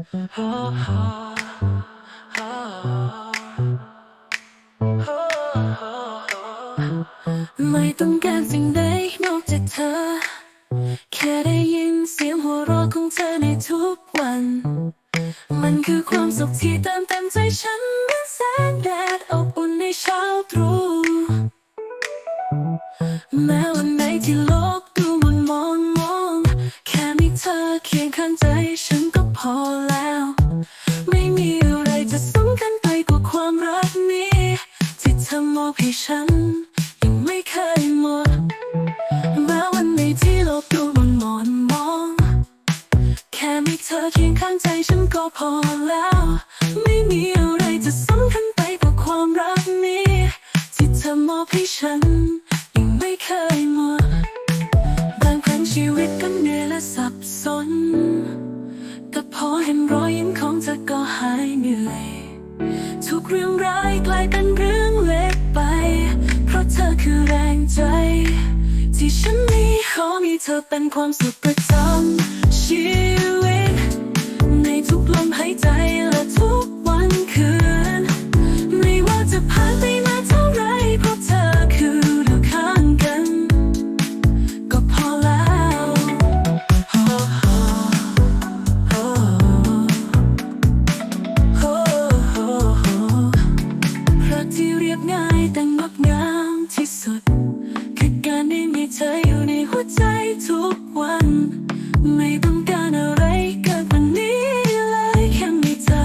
ไม่ต้องการสิ่งใดนอกจากเธอ แค่ได้ยินเสียงหัวเราะของเธอในทุกวัน มันคือความสุขที่ ธอมอบให้ฉัน ยังไม่เคยหมดแม้วันไหนที่โลกดูมันมอนมอง แค่มีเธอเคียงข้างใจฉันก็พอแล้ว ไม่มีอะไรจะสำคัญไปกว่าความรักนี้ ที่เธอมอบให้ฉัน ยังไม่เคยหมดบางครั้งชีวิตก็เหนื่อยและสับสนแต่พอเห็นรอยยิ้มของเธอก็หายเหนื่อย ทุกเรื่องร้ายกลายเป็นเรื่องีเธอเป็นความสุขประจำชีวิต ในทุกลมหายใจและทุก ไม่ต้องการอะไรเกินกว่านี้เลยแค่มีเธอ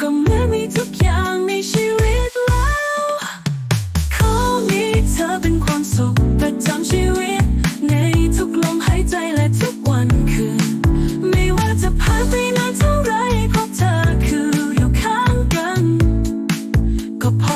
ก็เหมือนมีทุกอย่างในชีวิตแล้วขอมีเธอเป็นความสุขประจำชีวิต ในทุกลมหายใจและทุกวันคืน ไม่ว่าจะผ่านไปนานเท่าไรเพราะเธอคืออยู่ข้างกัน ก็พอ